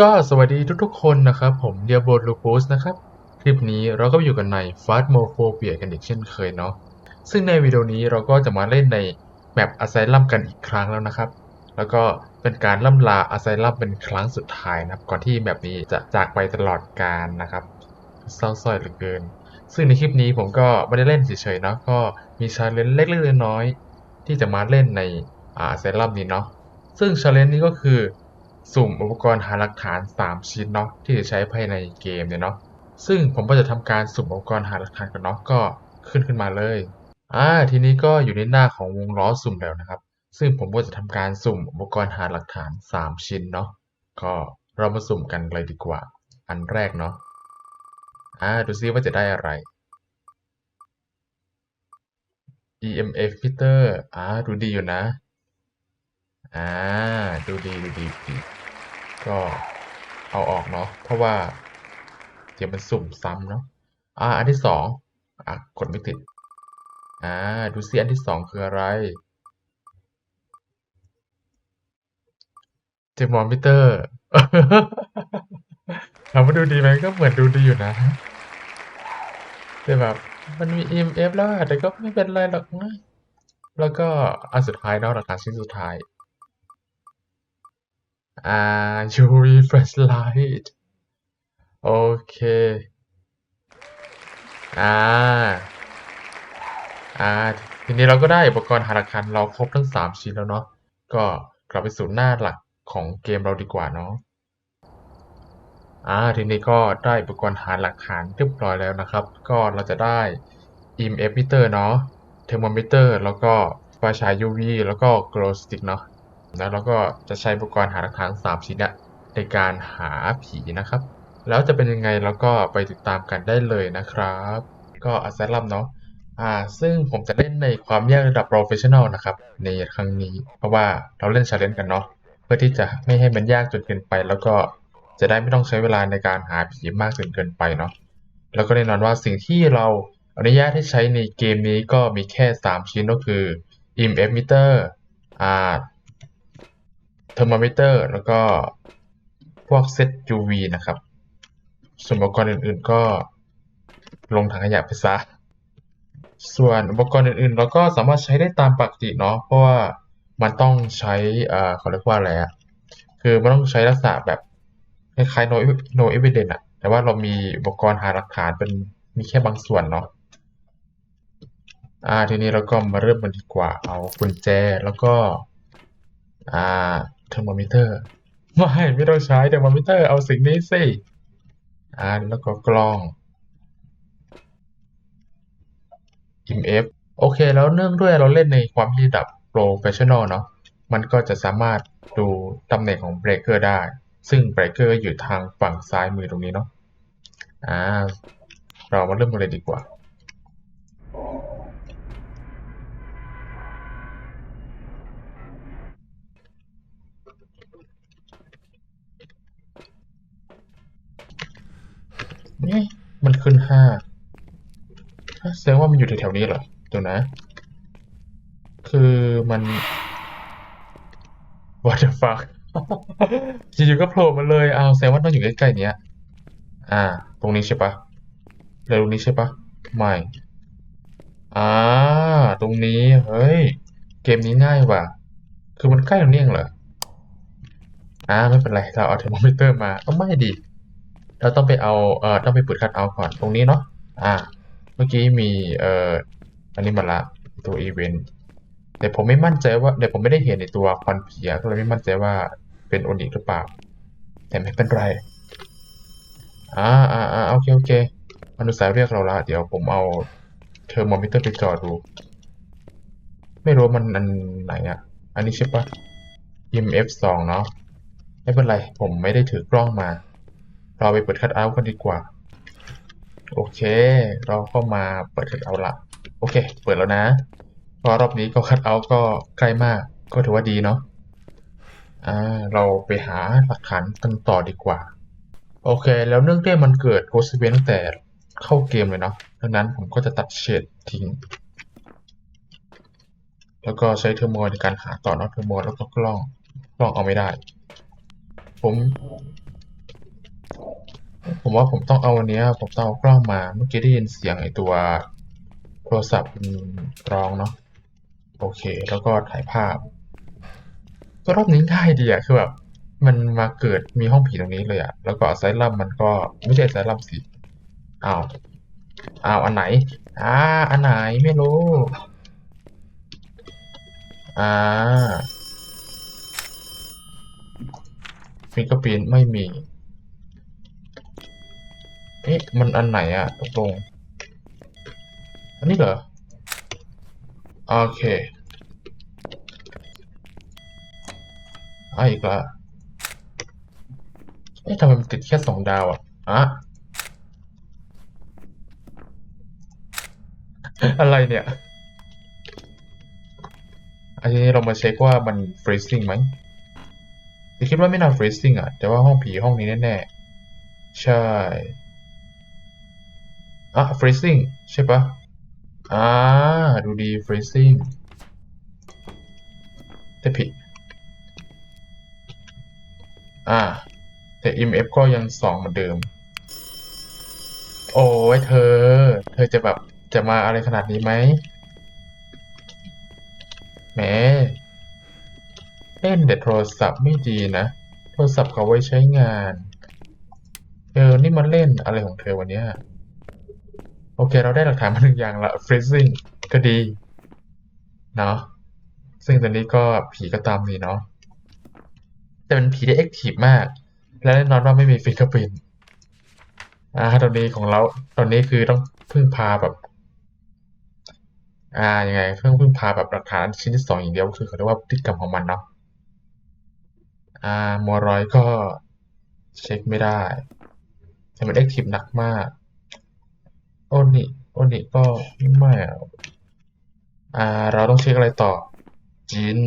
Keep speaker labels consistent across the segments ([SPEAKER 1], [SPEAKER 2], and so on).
[SPEAKER 1] ก็สวัสดีทุกๆคนนะครับผมเดียโบลูปูสนะครับ คลิปนี้เราก็อยู่กันใน f a s m o p h o b i a กันอีกเช่นเคยเนาะซึ่งในวิดีโอนี้เราก็จะมาเล่นในแมปอ s ไซลัมกันอีกครั้งแล้วนะครับ แล้วก็เป็นการล่ำลาอ s ไซลัมเป็นครั้งสุดท้ายนะครับ ก่อนที่แมปนี้จะจากไปตลอดกาลนะครับเศร้าส้อยเหลือเกิน ซึ่งในคลิปนี้ผมก็ไม่ได้เล่นเฉยๆเนาะก็มีชาเลนจ์เล็กๆน้อยๆที่จะมาเล่นในอาเซรั่มนี้เนาะซึ่งชาเลนจ์นี้ก็คือ สุ่มอุปกรณ์หาหลักฐาน 3 ชิ้นเนาะที่จะใช้ภายในเกมเนี่ยเนาะซึ่งผมก็จะทำการสุ่มอุปกรณ์หาหลักฐานกันเนาะก็ขึ้นขึ้นมาเลยอ่าทีนี้ก็อยู่ในหน้าของวงล้อสุ่มแล้วนะครับ ซึ่งผมก็จะทำการสุ่มอุปกรณ์หาหลักฐาน 3 ชิ้นเนาะก็เรามาสุ่มกันเลยดีกว่า อันแรกเนาะอ่าดูซิว่าจะได้อะไร EMF meter อ่าดูดีอยู่นะ อ่า ดูดี ดูดีดูดี ก็เอาออกเนาะเพราะว่า เดี๋ยวมันสุ่มซ้ำเนาะอ่าอันที่สองอะกดไม่ติดอ่าดูซิอันที่สองคืออะไรเทอร์โมมิเตอร์ถามว่าดูดีไหมก็เหมือนดูดีอยู่นะ แต่แบบมันมี EMF แล้วแต่ก็ไม่เป็นไรหรอกนะแล้วก็อันสุดท้ายเนาะหลักฐานชิ้นสุดท้าย อ่า UV flashlight โอเค อ่า อ่า ทีนี้เราก็ได้อุปกรณ์หาหลักฐานเราครบทั้ง 3 ชิ้นแล้วเนาะ ก็กลับไปสู่หน้าหลักของเกมเราดีกว่าเนาะ อ่า ทีนี้ก็ได้อุปกรณ์หาหลักฐานเรียบร้อยแล้วนะครับ ก็เราจะได้ EMF meter เนาะ thermometer แล้วก็ไฟฉาย UV แล้วก็ glow stick เนาะ แล้วเราก็จะใช้อุปกรณ์หาหลักฐาน3ชิ้นในการหาผีนะครับ แล้วจะเป็นยังไงเราก็ไปติดตามกันได้เลยนะครับ ก็อัสซลัมเนาะอ่าซึ่งผมจะเล่นในความยากระดับ professional นะครับ ในครั้งนี้ เพราะว่าเราเล่น challenge กันเนาะเพื่อที่จะไม่ให้มันยากจนเกินไป แล้วก็จะได้ไม่ต้องใช้เวลาในการหาผีมากจนเกินไปเนาะแล้วก็แน่นอนว่าสิ่งที่เราอนุญาตให้ใช้ในเกมนี้ก็มีแค่ 3 ชิ้นก็คือ EMF meter อ่า thermometer แล้วก็พวกเซต UV นะครับ ส่วนอุปกรณ์อื่นๆก็ลงถังขยะไปซะ ส่วนอุปกรณ์อื่นๆ เราก็สามารถใช้ได้ตามปกติเนาะ เพราะว่ามันต้องใช้อ่อเขาเรียกว่าอะไรอะคือมันต้องใช้ลักษณะแบบคล้ายๆ no no evidence อะแต่ว่าเรามีอุปกรณ์หาหลักฐานเป็นมีแค่บางส่วนเนาะ อ่า ทีนี้เราก็มาเริ่มกันดีกว่า เอากุญแจ แล้วก็ อ่า เทอร์โมมิเตอร์ไม่ไม่ต้องใช้เทอร์โมมิเตอร์เอาสิ่งนี้สิอ่าแล้วก็กล้อง EMF โอเค แล้วเนื่องด้วยเราเล่นในความที่ดับ professional เนาะมันก็จะสามารถดูตำแหน่งของเบรกเกอร์ได้ ซึ่งเบรกเกอร์อยู่ทางฝั่งซ้ายมือตรงนี้เนาะอ่าเรามาเริ่มกันเลยดีกว่า นี่มันขึ้นห้าแสดงว่ามันอยู่แถวๆนี้เหรอเดี๋ยวนะ คือมัน what the fuck อยู่ๆก็โผล่มาเลยอ้าวแสดงว่าต้องอยู่ใกล้ๆเนี้ย อ่า ตรงนี้ใช่ปะแล้วตรงนี้ใช่ปะไม่อ่าตรงนี้ เฮ้ย เกมนี้ง่ายว่ะ คือมันใกล้ตรงนี้เองเหรออ่าไม่เป็นไร เราเอาเทอร์โมมิเตอร์มาต้องไม่ดี เราต้องไปเอาเอ่อต้องไปปิดคัทเอาท์ก่อนตรงนี้เนาะอ่า เมื่อกี้มีเอ่ออันนี้มาละตัวอีเวนต์แต่ผมไม่มั่นใจว่าเดี๋ยวผมไม่ได้เห็นในตัวควันเพียก็เลยไม่มั่นใจว่าเป็นโอนิหรือเปล่า แต่ไม่เป็นไรอ่าอ่าอ่าโอเคโอเคมนุสายเรียกเราละเดี๋ยวผมเอาเทอร์โมมิเตอร์ไปจอดดู ไม่รู้มันอันไหนอะ อันนี้ใช่ปะ EMF สองเนาะไม่เป็นไร ผมไม่ได้ถือกล้องมา เราไปเปิดคัทเอาท์กันดีกว่า โอเค เราเข้ามาเปิดคัทเอาท์ละ โอเค เปิดแล้วนะพราะรอบนี้ก็คัทเอาท์ก็ใกล้มาก ก็ถือว่าดีเนาะ อ่า เราไปหาหลักฐานกันต่อดีกว่า โอเค แล้วเนื่องด้วยมันเกิดโกสเวนตั้งแต่เข้าเกมเลยเนาะ ดังนั้นผมก็จะตัดเฉดทิ้ง แล้วก็ใช้เทอร์โมในการหาต่อเนาะเทอร์โมแล้วก็กล้อง กล้องเอาไม่ได้ ผม ผมว่าผมต้องเอาอันเนี้ยผมต้องเอากล้องมาเมื่อกี้ได้ยินเสียงไอตัวโทรศัพท์ร้องเนาะโอเค แล้วก็ถ่ายภาพก็รอบนี้ง่ายดีอะคือแบบมันมาเกิดมีห้องผีตรงนี้เลยอะแล้วก็ไซรัมมันก็ไม่ใช่ไซรัมสิอ้าวอ้าวอันไหนอ่าอันไหนไม่รู้อ่าฟิงเกอร์พินไม่มี เอ๊ะมันอันไหนอะตกลงอันนี้เหรอ โอเคอะอีกละเอ๊ะทำไมมันติดแค่สองดาวอะอะอะไรเนี่ย อันนี้เรามาเช็คว่ามัน freezing ไหมแต่คิดว่าไม่น่า freezing อะ แต่ว่าห้องผีห้องนี้แน่ๆ ใช่ อะ freezing ใช่ปะอ่า ดูดี freezing แต่ผิด อ่า แต่ EMF ก็ยังสองเหมือนเดิม โอ้ยเธอ เธอจะแบบ จะมาอะไรขนาดนี้ไหมแหมเล่นแต่โทรศัพท์ไม่ดีนะ โทรศัพท์เขาไว้ใช้งาน เออ นี่มันเล่นอะไรของเธอวันเนี้ย โอเค เราได้หลักฐานมาหนึ่งอย่างละ freezing ก็ดี เนาะซึ่งตอนนี้ก็ผีก็ตามนี้เนาะแต่เป็นผีที่ active มาก และแน่นอนว่าไม่มี fingerprint อ่าตอนนี้ของเราตอนนี้คือต้องพึ่งพาแบบอ่ายังไงเพิ่งพึ่งพาแบบหลักฐานชิ้นที่สองอย่างเดียวคือเขาเรียกว่าพฤติกรรมของมันเนาะอ่ามัวรอยก็เช็คไม่ได้แต่มัน active หนักมาก โอนิโอนิก็ไม่อะอ่า เราต้องเช็คอะไรต่อ จิน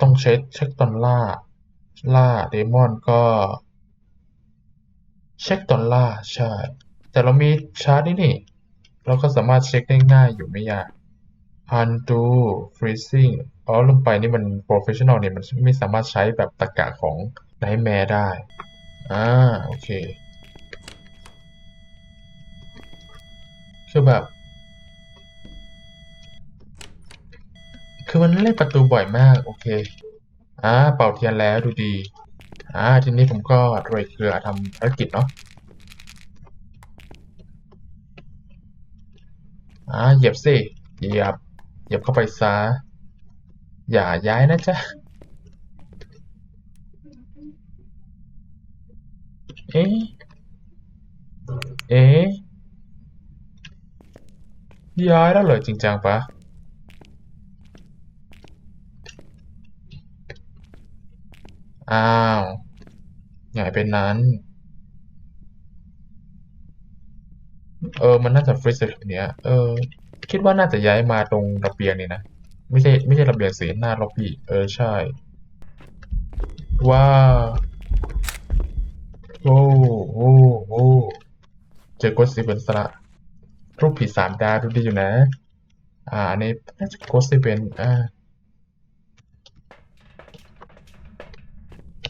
[SPEAKER 1] ต้องเช็คเช็คตอนล่า ล่าเดมอนก็ เช็คตอนล่าใช่ แต่เรามีชาร์จนี่นี่ เราก็สามารถเช็คได้ง่ายอยู่ไม่ยาก undo freezing อ๋อลงไปนี่มัน professional เนี่ยมันไม่สามารถใช้แบบตรรกะของ nightmare ได้ อ่า โอเค คือแบบ คือมันเล่นประตูบ่อยมาก โอเค อ่า เป่าเทียนแล้วดูดี อ่า ทีนี้ผมก็โรยเกลือทำภารกิจเนาะ อ่า เหยียบสิ เหยียบ เหยียบเข้าไปซะ อย่าย้ายนะจ๊ะเอ๊ะ เอ๊ะ ย้ายแล้วเหรอจริงจังปะอ้าวใหงายเป็นนั้น เออ มันน่าจะฟรีซแถวเนี้ย เออ คิดว่าน่าจะย้ายมาตรงระเบียงนี่นะ ไม่ใช่ไม่ใช่ระเบียงสิหน้าล็อบบี้ เออ ใช่ ว้าวโอ้โอ้โอ้เจอโกสซิเวนสละ รูปผีสามดาวดูดีอยู่นะ อ่าอันนี้น่าจะโกสซิเวนอ่า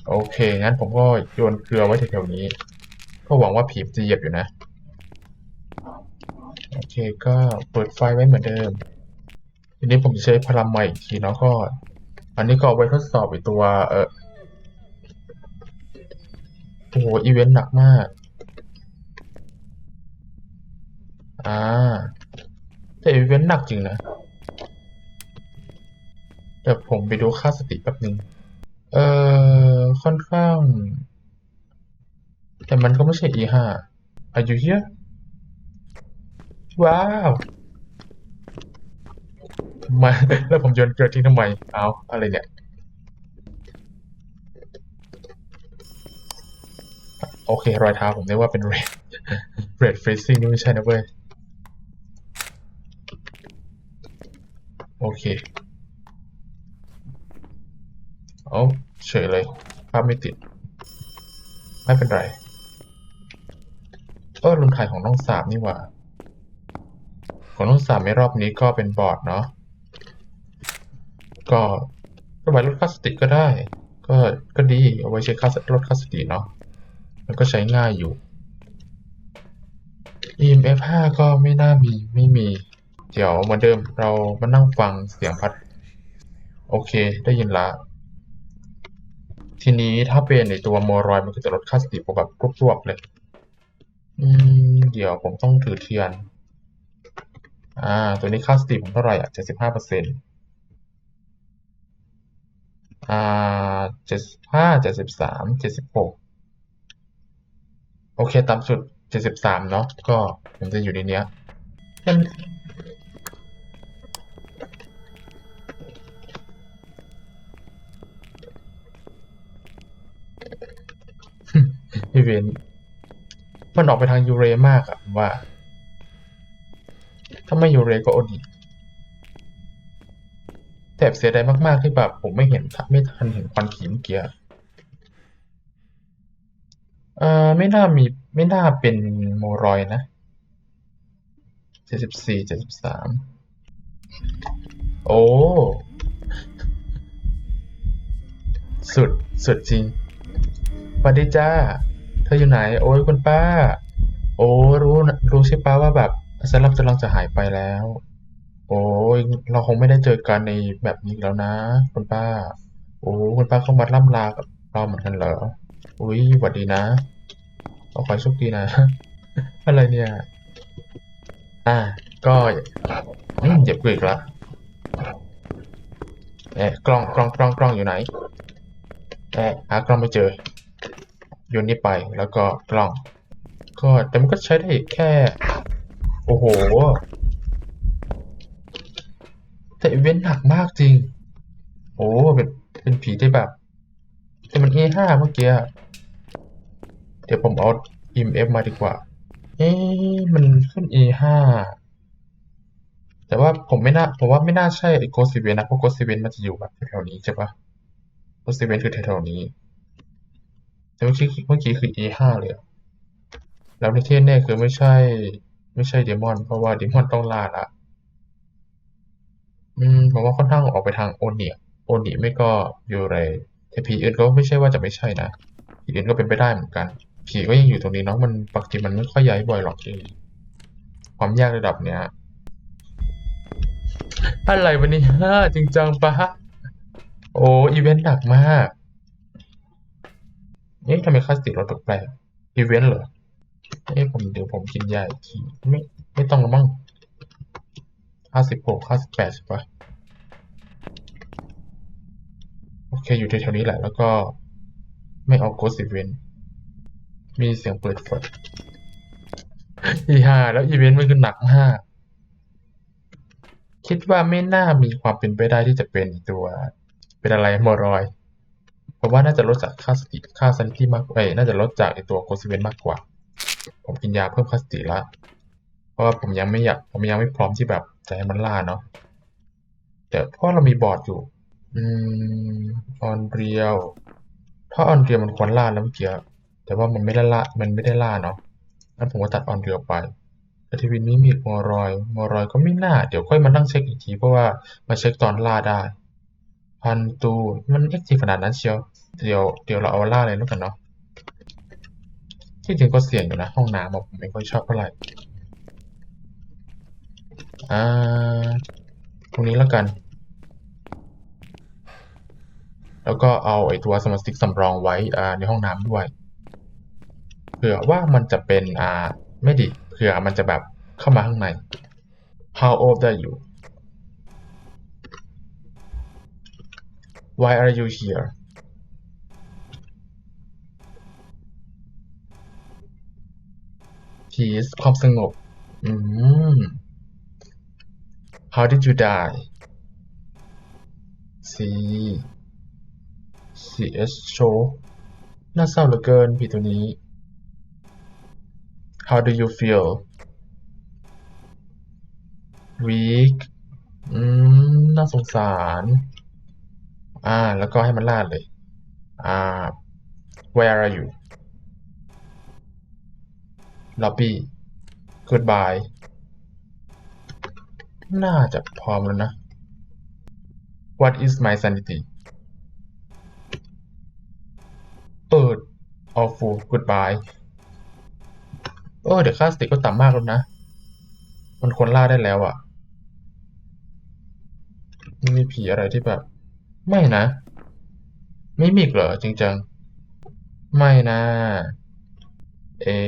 [SPEAKER 1] โอเค งั้นผมก็โยนเกลือไว้แถวๆนี้ ก็หวังว่าผีจะเหยียบอยู่นะ โอเค ก็เปิดไฟไว้เหมือนเดิม ทีนี้ผมจะใช้พลังใหม่อีกทีเนาะก็ อันนี้ก็เอาไว้ทดสอบไอตัว เออโอ้โหอีเวนต์หนักมาก อ่าแต่อีเวนต์หนักจริงนะเดี๋ยวผมไปดูค่าสติแป๊บนึง เออค่อนข้าง แต่มันก็ไม่ใช่ E5 Are you here ว้าวมาแล้วผมโยนเกลือทิ้งทำไม เอาอะไรเนี่ย โอเค รอยเท้าผมเรียกว่าเป็น red red freezing นี่ไม่ใช่นะเว้ย อเค เอาเฉยเลย ภาพไม่ติด ไม่เป็นไร เออลุนถ่ายของน้องสามนี่หว่า ของน้องสามในรอบนี้ก็เป็นบอร์ดเนาะ ก็ก็ไว้ลดค่าสติก็ได้ ก็ ก็ดี เอาไว้ใช้ค่าลดค่าสติเนาะ มันก็ใช้ง่ายอยู่ EMF 5ก็ไม่น่ามี ไม่มี เดี๋ยวเหมือนเดิมเรามานั่งฟังเสียงพัด โอเคได้ยินละ ทีนี้ถ้าเป็นในตัวโมรอยมันก็จะลดค่าสติผมแบบรวบๆเลย อืม เดี๋ยวผมต้องถือเทียน อ่า ตัวนี้ค่าสติผมเท่าไหร่อะเจ็ดสิบห้าเปอร์เซ็นต์อ่าเจ็ดห้าเจ็ดสิบสามเจ็ดสิบหกโอเคตามสุดเจ็ดสิบสามเนาะก็ผมจะอยู่ในเนี้ยมัน อี เวนมันออกไปทางยูเรมากอะว่า ถ้าไม่ยูเรก็โอดีแต่แอบเสียดายมากๆที่แบบผมไม่เห็นไม่ทันเห็นควันผีเมื่อกี้อะเอ่อไม่น่ามีไม่น่าเป็นโมรอยนะเจ็ดสิบสี่เจ็ดสิบสามโอ้สุด สุดจริงสวัสดีจ้า เธออยู่ไหน โอ้ยคุณป้า โอ้รู้รู้ใช่ป้าว่าแบบสลับจะลังจะหายไปแล้ว โอ้ยเราคงไม่ได้เจอกันในแบบนี้แล้วนะ คุณป้า โอ้คุณป้าเข้ามาล่ำลากเราเหมือนกันเหรอ อุ้ยสวัสดีนะขอขอให้โชคดีนะ อะไรเนี่ย อ่าก็เจ็บกูอีกละเอ๊ะกล้องกล้องกล้องกล้องอยู่ไหนเอ๊ะหากล้องไม่เจอ ยนนี่ไปแล้วก็กล้อง ก็แต่มันก็ใช้ได้แค่ โอ้โห แต่อีเวนต์หนักมากจริง โอ้เป็นเป็นผีที่แบบ แต่มัน A5 เมื่อกี้เดี๋ยวผมเอา EMF มาดีกว่า เอ๊ะมันขึ้น A5 แต่ว่าผมไม่น่าผมว่าไม่น่าใช่ไอ้ Ghost Event นะเพราะ Ghost Event มันจะอยู่แบบแถวๆนี้ใช่ปะ Ghost Event คือแถวๆนี้ แต่เมื่อกี้เมื่อกี้คือ E5 เลยอะแล้วในที่แน่คือไม่ใช่ ไม่ใช่เดมอน เพราะว่าเดมอนต้องล่าละอืมผมว่าค่อนข้างออกไปทางโอเนียโอเนียไม่ก็ยูเรแต่ผีอื่นก็ไม่ใช่ว่าจะไม่ใช่นะผีอื่นก็เป็นไปได้เหมือนกัน ผีก็ยังอยู่ตรงนี้เนาะมันปกติมันไม่ค่อยย้ายบ่อยหรอกที่ความยากระดับเนี้ยอะไรวันนี้ฮะจริงจังปะโอ้อีเวนต์หนักมาก เอ๊ะทำไมคลาสติกเราแปลกอีเวนต์เหรอ เอ๊ะผมเดี๋ยวผมกินยาอีกทีไม่ไม่ต้องละมั้งห้าสิบหกห้าสิบแปดใช่ปะโอเคอยู่แถวๆนี้แหละ แล้วก็ไม่เอาโกสอีเวนต์มีเสียงเปิดฝนอีห่าแล้วอีเวนต์มันคือหนักมากคิดว่าไม่น่ามีความเป็นไปได้ที่จะเป็นตัว เป็นอะไรมอรอย ผมว่าน่าจะลดจากค่าสติค่าซันที่มากเอ้ยน่าจะลดจากไอตัวโกสอีเวนมากกว่า ผมกินยาเพิ่มค่าสติละเพราะว่าผมยังไม่อยากผมยังไม่พร้อมที่แบบจะให้มันล่าเนาะแต่เพราะเรามีบอร์ดอยู่ อืมออนเรียวถ้าออนเรียวมันควรล่าแล้วเมื่อกี้แต่ว่ามันไม่ได้ล่ามันไม่ได้ล่าเนาะงั้นผมก็ตัดออนเรียวไปแต่ทีวีนี้มีมอรอยมอรอยก็ไม่น่า เดี๋ยวค่อยมานั่งเช็คอีกทีเพราะว่ามาเช็คตอนล่าได้ พันตู มันเอ็กซ์ทีขนาดนั้นเชียว เดี๋ยวเดี๋ยวเราเอาล่าเลยแล้วกันเนาะ ที่จริงก็เสี่ยงอยู่นะ ห้องน้ำอะผมไม่ค่อยชอบเท่าไหร่ อ่า ตรงนี้แล้วกัน แล้วก็เอาไอ้ตัวสมาร์ทสติ๊กสำรองไว้อ่าในห้องน้ำด้วย เผื่อว่ามันจะเป็นอ่าไม่ดิเผื่อมันจะแบบเข้ามาข้างใน How old are you Why are you here Peace ความสงบ อืม How did you die C CS show น่าเศร้าเหลือเกินผีตัวนี้ How do you feel weak อืม น่าสงสาร อ่า แล้วก็ให้มันลาดเลย อ่า where are you lobby goodbye น่าจะพร้อมแล้วนะ What is my sanity เปิด awful goodbye เออเดี๋ยวค่าสติก็ต่ำมากแล้วนะ มันควรล่าได้แล้วอะมันมีผีอะไรที่แบบ ไม่นะ ไม่มีเหรอจริงจัง ไม่นะ เอ๊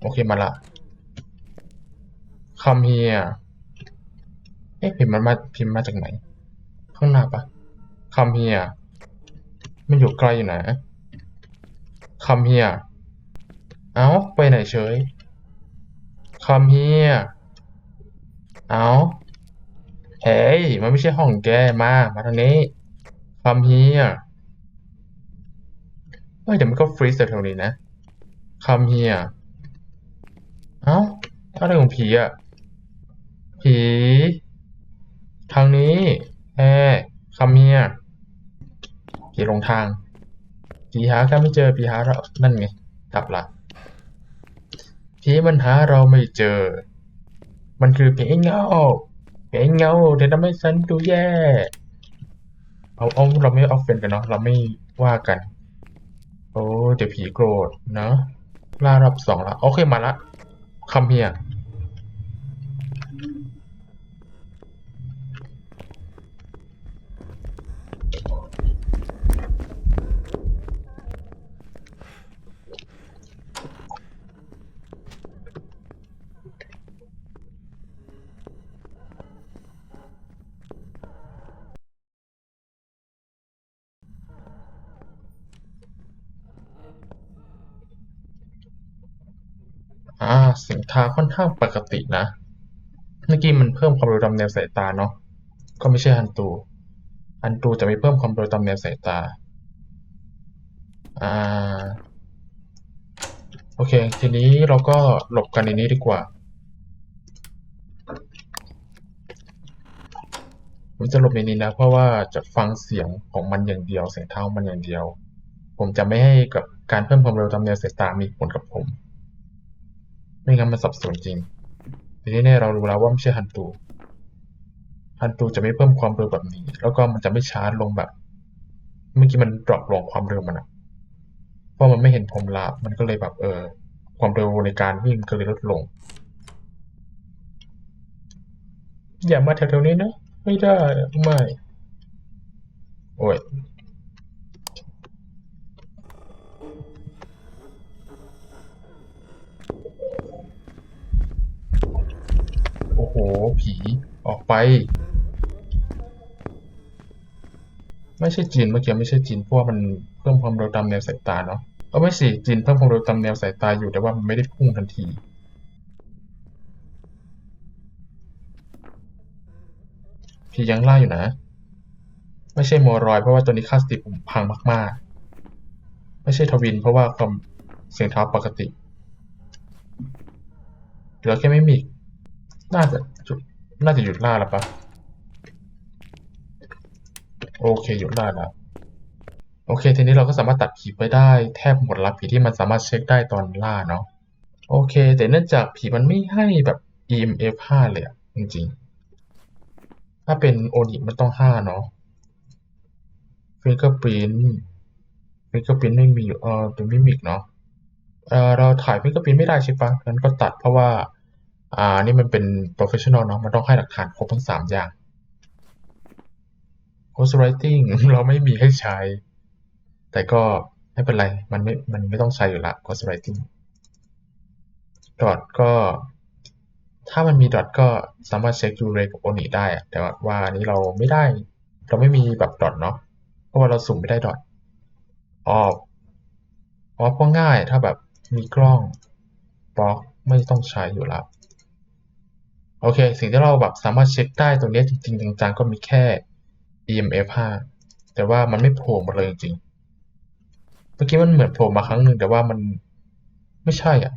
[SPEAKER 1] โอเคมาละคำเฮียเอ๊ะพิมพ์มันมาพิมพ์มาจากไหน ข้างหน้าปะคำเฮียมันอยู่ไกลอยู่นะคำเฮียเอ้าไปไหนเฉยคำเฮียเอ้า เฮ้ย มันไม่ใช่ห้องแกมา มาทางนี้คำเฮียเฮ้ยเดี๋ยวมันก็ฟรีซแถวนี้นะคำเฮียเอ้าอะไรของผีอะ ผี ทางนี้แอคำเฮียผีลงทาง ผีหาข้าไม่เจอ ผีหาเรา นั่นไง กลับละผีมันหาเราไม่เจอ มันคือผีเงา ผีเงาเดี๋ยวทำให้ฉันดูแย่ เอาเอาเราไม่ออฟเฟนกันเนาะเราไม่ว่ากัน โอ้เดี๋ยวผีโกรธเนาะล่ารอบสองละโอเคมาละคำเฮีย สียงเท้าค่อนข้างปกตินะ เมื่อกี้มันเพิ่มความเร็วตามแนวสายตาเนาะก็ไม่ใช่ฮันตูฮันตูจะไม่เพิ่มความเร็วตามแนวสายตาอ่าโอเค ทีนี้เราก็หลบกันในนี้ดีกว่า ผมจะหลบในนี้นะ เพราะว่าจะฟังเสียงของมันอย่างเดียว เสียงเท้ามันอย่างเดียว ผมจะไม่ให้กับการเพิ่มความเร็วตามแนวสายตามีผลกับผม ไม่งั้นมันสับสนจริงทีนี้เนี่ยเรารู้แล้วว่าไม่ใช่ฮันตูฮันตูจะไม่เพิ่มความเร็วแบบนี้ แล้วก็มันจะไม่ช้าลงแบบ เมื่อกี้มันดรอปลงความเร็วมันอะเพราะมันไม่เห็นผมลาบมันก็เลยแบบเออ ความเร็วในการวิ่งก็เลยลดลง อย่ามาแถวๆนี้นะ ไม่ได้ ไม่ โอ้ย ผี ออกไป ไม่ใช่จีนเมื่อกี้ไม่ใช่จีนเพราะว่ามันเพิ่มความเร็วตามแนวสายตาเนาะเออไม่สิจีนเพิ่มความเร็วตามแนวสายตาอยู่แต่ว่ามันไม่ได้พุ่งทันทีผียังล่าอยู่นะ ไม่ใช่โมรอยเพราะว่าตัวนี้ค่าสติผมพังมาก ๆ ไม่ใช่ทวินเพราะว่าความเสียงเท้าปกติเหลือแค่ไม่มี น่าจะจุดน่าจะหยุดล่าแล้วปะโอเคหยุดล่าแล้วโอเค ทีนี้เราก็สามารถตัดผีไปได้แทบหมดละผีที่มันสามารถเช็คได้ตอนล่าเนาะโอเค แต่เนื่องจากผีมันไม่ให้แบบ EMF 5เลยอะจริงๆ ถ้าเป็นโอนิมันต้อง5เนาะ Fingerprint Fingerprint ไม่มีอยู่เออเป็นมิมิกเนาะเออเราถ่าย Fingerprint ไม่ได้ใช่ปะงั้นก็ตัดเพราะว่า อ่า นี่มันเป็น professional เนาะ มันต้องให้หลักฐานครบทั้งสามอย่าง ghostwriting เราไม่มีให้ใช้ แต่ก็ไม่เป็นไร มันไม่ มันไม่ต้องใช้อยู่ละ ghostwriting dot ก็ ถ้ามันมี dot ก็สามารถเช็คยูเรกับโอนิได้ แต่ว่าอันนี้เราไม่ได้ เราไม่มีแบบ dot เนาะ เพราะว่าเราสุ่มไม่ได้ dot ออฟออฟก็ง่าย ถ้าแบบมีกล้องบล็อกไม่ต้องใช้อยู่แล้ว โอเค สิ่งที่เราแบบสามารถเช็คได้ตรงนี้จริงๆจังๆก็มีแค่ EMF 5แต่ว่ามันไม่โผล่มาเลยจริงๆเมื่อกี้มันเหมือนโผล่มาครั้งหนึ่งแต่ว่ามันไม่ใช่อะ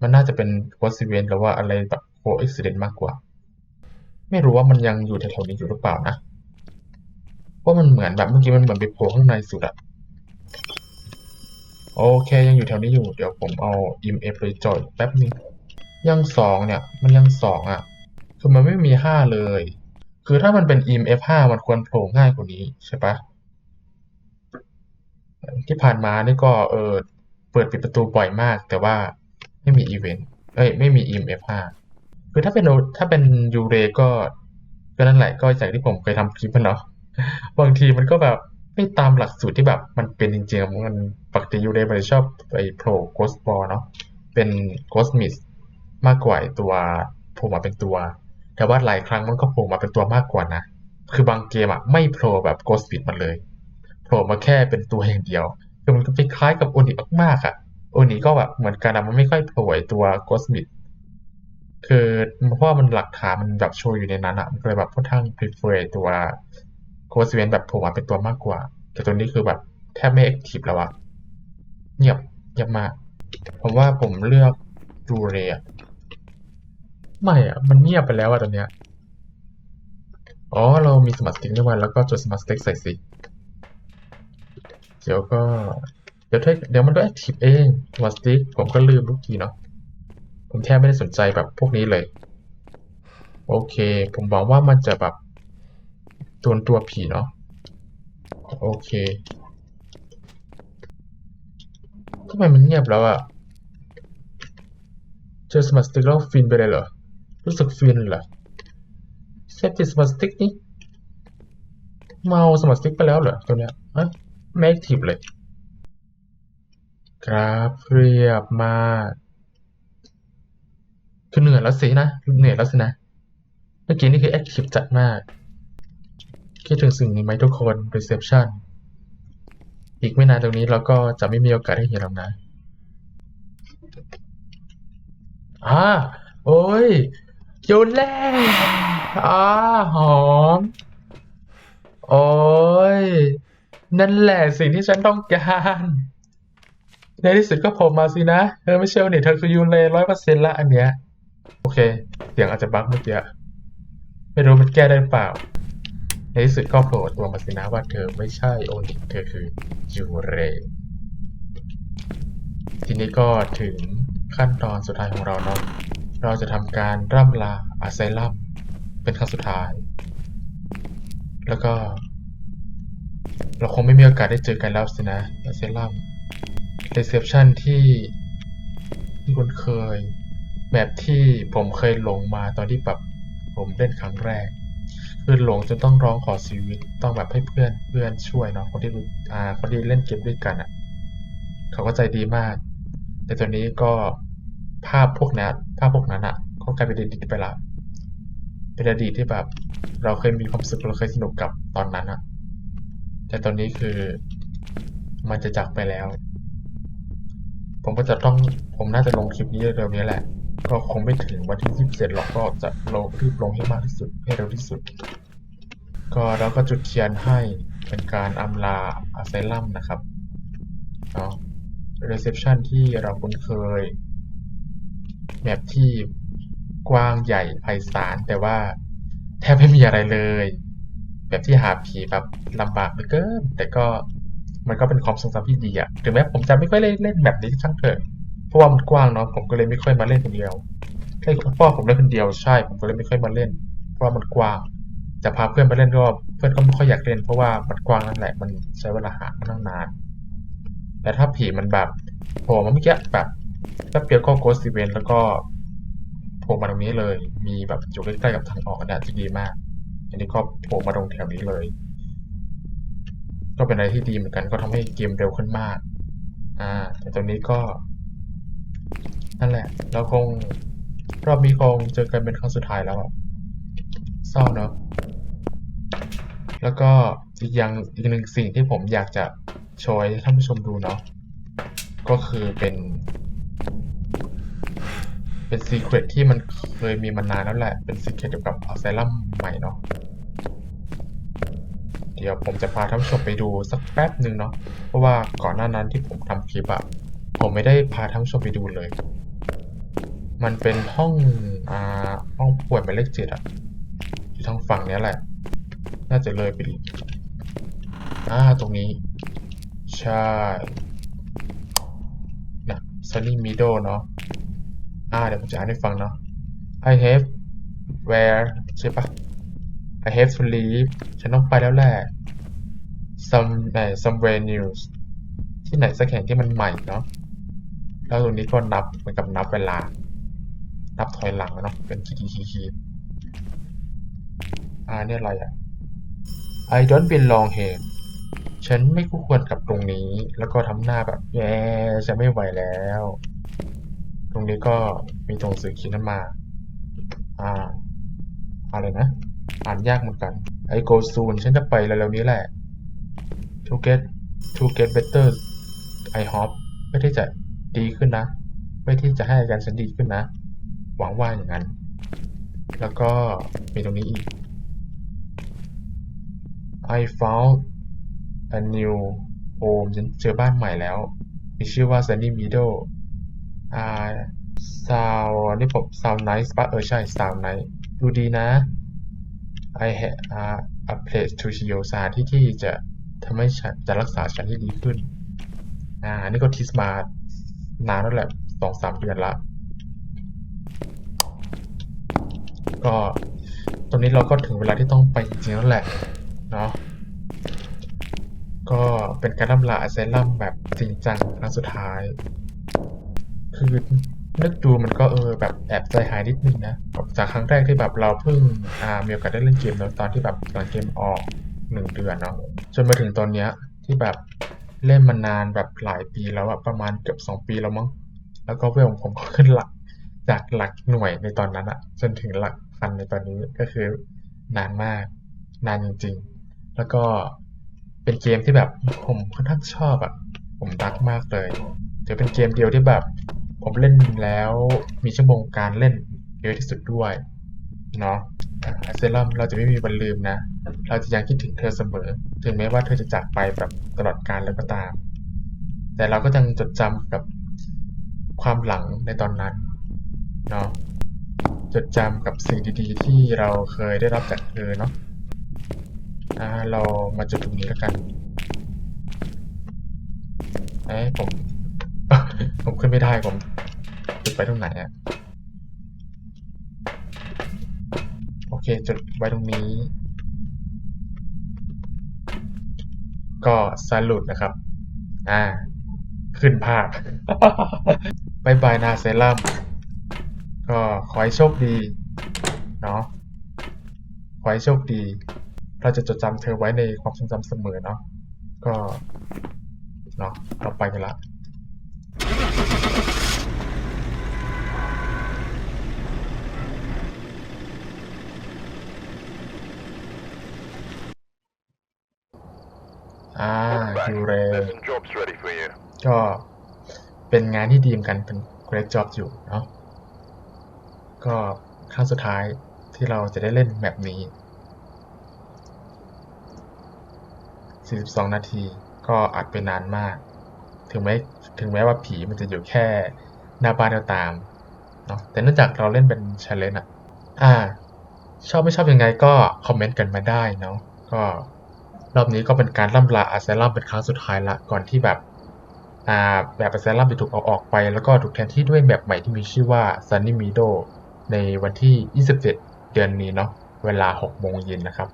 [SPEAKER 1] มันน่าจะเป็น ghost event หรือว่าอะไรแบบ coincidence มากกว่า ไม่รู้ว่ามันยังอยู่แถวๆนี้อยู่หรือเปล่านะเพราะมันเหมือนแบบเมื่อกี้มันเหมือนไปโผล่ข้างในสุดอะโอเคยังอยู่แถวนี้อยู่ เดี๋ยวผมเอา EMF ไปจ่อยแป๊บนึง ยังสองเนี่ย มันยังสองอะ คือมันไม่มีห้าเลย คือถ้ามันเป็น EMF ห้ามันควรโผล่ง่ายกว่านี้ใช่ปะที่ผ่านมานี่ก็เออเปิดปิดประตูบ่อยมาก แต่ว่าไม่มีอีเวนต์เอ้ยไม่มี EMF 5คือถ้าเป็นถ้าเป็นยูเรก็ก็นั่นแหละก็อย่างที่ผมเคยทำคลิปมันเนาะบางทีมันก็แบบไม่ตามหลักสูตรที่แบบมันเป็นจริงๆมันปกติยูเรมันจะชอบไปโผล่โกสบอลเนาะเป็นโกสมิส มากกว่าไอตัวโผล่มาเป็นตัว แต่ว่าหลายครั้งมันก็โผล่มาเป็นตัวมากกว่านะ คือบางเกมอะไม่โผล่แบบโกสมิสมันเลยโผล่มาแค่เป็นตัวอย่างเดียวคือมันก็คล้ายกับโอนิมากๆอะโอนิก็แบบเหมือนกันอะมันไม่ค่อยโผล่ไอตัวโกสมิดคือเพราะมันหลักฐานมันแบบโชว์อยู่ในนั้นอะมันเลยแบบค่อนข้าง prefer ตัวโกสเวนแบบโผล่มาเป็นตัวมากกว่า แต่ตัวนี้คือแบบแทบไม่แอคทีฟแล้วอะเงียบเงียบมากผมว่าผมเลือกดูเรอะ ไม่อะมันเงียบไปแล้วอะตอนเนี้ย อ๋อ เรามีสมาร์ทสติ๊กด้วยแล้วก็จดสมาร์ทสติ๊กใส่สิ เดี๋ยวก็ เดี๋ยวถ้าเดี๋ยวมันก็แอคทีฟเองสมาร์ทสติ๊กผมก็ลืมทุกทีเนาะ ผมแทบไม่ได้สนใจแบบพวกนี้เลย โอเค ผมหวังว่ามันจะแบบตัวตัวผีเนาะ โอเคทำไมมันเงียบแล้วอะเจอสมาร์ทสติ๊กแล้วฟินไปเลยเหรอ รู้สึกฟินเหรอเซฟติสมาสติ๊กนี่เมาสมาสติ๊กไปแล้วเหรอตัวเนี้ยฮะไม่แอคทีฟเลย กราฟเรียบมากคือเหนื่อยแล้วสินะเหนื่อยแล้วสินะเมื่อกี้นี่คือแอคทีฟจัดมาก คิดถึงสิ่งนี้ไหมทุกคน reception อีกไม่นานตรงนี้เราก็จะไม่มีโอกาสได้เห็นหรอกนะอ่าโอ้ย โยนแรกอ่าหอม โอ้ย นั่นแหละสิ่งที่ฉันต้องการ ในที่สุดก็ผล่มาสินะ เธอไม่เชื่อนี่เธอคือยูเลร้อยเปอร์เซ็นต์ละอันเนี้ย โอเค เสียงอาจจะบั๊กเมื่อกี้ ไม่รู้มันแก้ได้หรือเปล่า ในที่สุดก็โผล่ตัวมาสินะว่าเธอไม่ใช่โอนิเธอคือยูเรทีนี้ก็ถึงขั้นตอนสุดท้ายของเราเนาะ เราจะทำการร่ำลาอาไซลัมเป็นครั้งสุดท้าย แล้วก็ เราคงไม่มีโอกาสได้เจอกันแล้วสินะอาไซลัมรีเซพชันที่ที่คุณเคยแบบที่ผมเคยหลงมาตอนที่แบบผมเล่นครั้งแรก คือหลงจนต้องร้องขอชีวิตต้องแบบให้เพื่อนเพื่อนช่วยเนาะคนที่รู้อ่าคนที่เล่นเกมด้วยกันอะ เขาก็ใจดีมาก แต่ตอนนี้ก็ ภาพพวกนั้นภาพพวกนั้นอะก็กลายเป็นอดีตไปละเป็นอดีตที่แบบ เราเคยมีความสุขเราเคยสนุกกับตอนนั้นอะแต่ตอนนี้คือมันจะจากไปแล้ว ผมก็จะต้องผมน่าจะลงคลิปนี้เร็วๆนี้แหละ ก็คงไม่ถึงวันที่ยี่สิบเจ็ดหรอกก็จะลงรีบลงให้มากที่สุดให้เร็วที่สุด ก็เราก็จุดเทียนให้เป็นการอำลาอาไซลัมนะครับเนาะรีเซพชันที่เราคุ้นเคย แบบที่กว้างใหญ่ไพศาลแต่ว่าแทบไม่มีอะไรเลย แบบที่หาผีแบบลำบากเหลือเกินแต่ก็มันก็เป็นความทรงจำที่ดีอะถึงแม้ผมจะไม่ค่อยเล่นเล่นแบบนี้ช่างเถอะเพราะว่ามันกว้างเนาะผมก็เลยไม่ค่อยมาเล่นคนเดียวแค่พ่อผมเล่นคนเดียวใช่ผมก็เลยไม่ค่อยมาเล่น เพราะว่ามันกว้างจะพาเพื่อนมาเล่นก็เพื่อนก็ไม่ค่อยอยากเล่นเพราะว่ามันกว้างนั่นแหละมันใช้เวลาหาค่อนข้างนาน แต่ถ้าผีมันแบบโผล่มาเมื่อกี้แบบ แป๊บเดียวก็โกสติเวนแล้วก็โผล่มาตรงนี้เลย มีแบบอยู่ใกล้ๆกับทางออกอันนั้นจะดีมาก อันนี้ก็โผล่มาตรงแถวนี้เลย ก็เป็นอะไรที่ดีเหมือนกัน ก็ทำให้เกมเร็วขึ้นมาก อ่า แต่ตรงนี้ก็ นั่นแหละ เราคงรอบนี้คงเจอกันเป็นครั้งสุดท้ายแล้วอะเศร้าเนอะแล้วก็อีกอย่างอีกหนึ่งสิ่งที่ผมอยากจะโชว์ให้ท่านผู้ชมดูเนาะก็คือเป็น เป็นซีเครตที่มันเคยมีมานานแล้วแหละ เป็นซีเครตเกี่ยวกับอัลไซลัมใหม่เนาะ เดี๋ยวผมจะพาท่านผู้ชมไปดูสักแป๊บหนึ่งเนาะ เพราะว่าก่อนหน้านั้นที่ผมทำคลิปอะผมไม่ได้พาท่านผู้ชมไปดูเลย มันเป็นห้องอ่าห้องป่วยหมายเลขเจ็ดอะอยู่ทางฝั่งเนี้ยแหละ น่าจะเลยไปดิอ่าตรงนี้ ใช่นะ Sunny Meadow เนาะ อ่าเดี๋ยวผมจะอ่านให้ฟังเนาะ I have where ใช่ปะ I have to leave ฉันต้องไปแล้วแหละ some ไหน somewhere new ที่ไหนสักแห่งที่มันใหม่เนาะแล้วตรงนี้ก็นับเหมือนกับนับเวลา นับถอยหลังเนาะเป็นขีดขีดขีอ่าเนี่ยอะไรอะ I don't belong here ฉันไม่คู่ควรกับตรงนี้ แล้วก็ทำหน้าแบบแย่จะไม่ไหวแล้ว ตรงนี้ก็มีตรงสื่อเขียนมา อ่า อะไรนะ อ่านยากเหมือนกัน I go soon ฉันจะไปเร็วๆนี้แหละ to get to get better I hope เพื่อที่จะดีขึ้นนะเพื่อที่จะให้อาการฉันดีขึ้นนะ หวังว่าอย่างนั้น แล้วก็มีตรงนี้อีก I found a new home ฉันเจอบ้านใหม่แล้ว มีชื่อว่า Sunny Meadow อ่า sound นี่ผม sound nice ปะเออใช่ sound nice ดูดีนะ I had uh, a place to heal สถานที่ที่จะทำให้ฉันจะรักษาฉันให้ดีขึ้น อ่า นี่ก็ทิสมานานแล้วแหละสองสามเดือนละ ก็ตอนนี้เราก็ถึงเวลาที่ต้องไปจริงๆแล้วแหละ เนาะ ก็เป็นการล่ำลาอเซลัมแบบจริงจังครั้งสุดท้าย คือนึกดูมันก็เออแบบแอบใจหายนิดนึงนะจากครั้งแรกที่แบบเราเพิ่งอ่ามีโอกาสได้เล่นเกมเนอะตอนที่แบบตอนเกมออกหนึ่งเดือนเนาะจนมาถึงตอนเนี้ยที่แบบเล่นมานานแบบหลายปีแล้วอะประมาณเกือบสองปีแล้วมั้งแล้วก็เวลของผมก็ขึ้นหลัก จากหลักหน่วยในตอนนั้นอะจนถึงหลักพันในตอนนี้ก็คือนานมากนานจริง ๆ แล้วก็เป็นเกมที่แบบผมค่อนข้างชอบอะผมรักมากเลยถือเป็นเกมเดียวที่แบบ ผมเล่นแล้วมีชั่วโมงการเล่นเยอะที่สุดด้วยเนาะเซรั่มเราจะไม่มีวันลืมนะ เราจะยังคิดถึงเธอเสมอ ถึงแม้ว่าเธอจะจากไปแบบตลอดกาลแล้วก็ตาม แต่เราก็ยังจดจำกับความหลังในตอนนั้นเนาะจดจำกับสิ่งดีๆ ที่เราเคยได้รับจากเธอเนาะเรามาจุดตรงนี้แล้วกันเอ้ผม ผมขึ้นไม่ได้ผม จุดไปตรงไหนอะโอเค จุดไว้ตรงนี้ ก็สรุปนะครับ อ่า ขึ้นภาพบายบายนาเซรั่มก็ขอให้โชคดี เนาะขอให้โชคดี เราจะจดจำเธอไว้ในความทรงจำเสมอเนาะก็เนาะเราไปกันละ อ่า
[SPEAKER 2] Welcome back.
[SPEAKER 1] ดูเร
[SPEAKER 2] There's some jobs ready for you.
[SPEAKER 1] ก็เป็นงานที่ดีเหมือนกันเป็น great job อยู่เนาะก็ครั้งสุดท้ายที่เราจะได้เล่นแบบนี้ 42 นาทีก็อัดไปนานมาก ถึงแม้ถึงแม้ว่าผีมันจะอยู่แค่หน้าบ้านก็ตามเนาะแต่เนื่องจากเราเล่นเป็น challenge อะอ่า ชอบไม่ชอบยังไงก็คอมเมนต์กันมาได้เนาะก็ รอบนี้ก็เป็นการล่ำลาอาเซลัมเป็นครั้งสุดท้ายละก่อนที่แบบอ่าแบบอาเซลัมจะถูกเอาออกไป แล้วก็ถูกแทนที่ด้วยแบบใหม่ที่มีชื่อว่า Sunny Meadow ในวันที่ 27 เดือนนี้เนาะเวลา 6 โมงเย็นนะครับ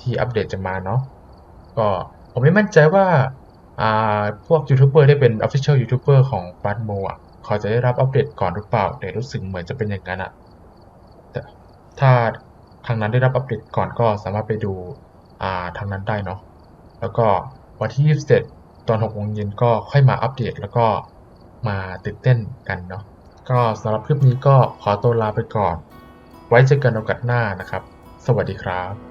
[SPEAKER 1] ที่อัปเดตจะมาเนาะก็ผมไม่มั่นใจว่าอ่าพวกยูทูบเบอร์ได้เป็น Official ยูทูบเบอร์ของบัตโมอะเขาจะได้รับอัปเดตก่อนหรือเปล่าแต่รู้สึกเหมือนจะเป็นอย่างนั้นอะแต่ถ้าทางนั้นได้รับอัปเดตก่อนก็สามารถไปดู ทางนั้นได้เนาะแล้วก็วันที่ 27 ตอน6โมงเย็นก็ค่อยมาอัปเดต แล้วก็มาตื่นเต้นกันเนาะก็สำหรับคลิปนี้ก็ขอตัวลาไปก่อน ไว้เจอกันโอกาสหน้านะครับ สวัสดีครับ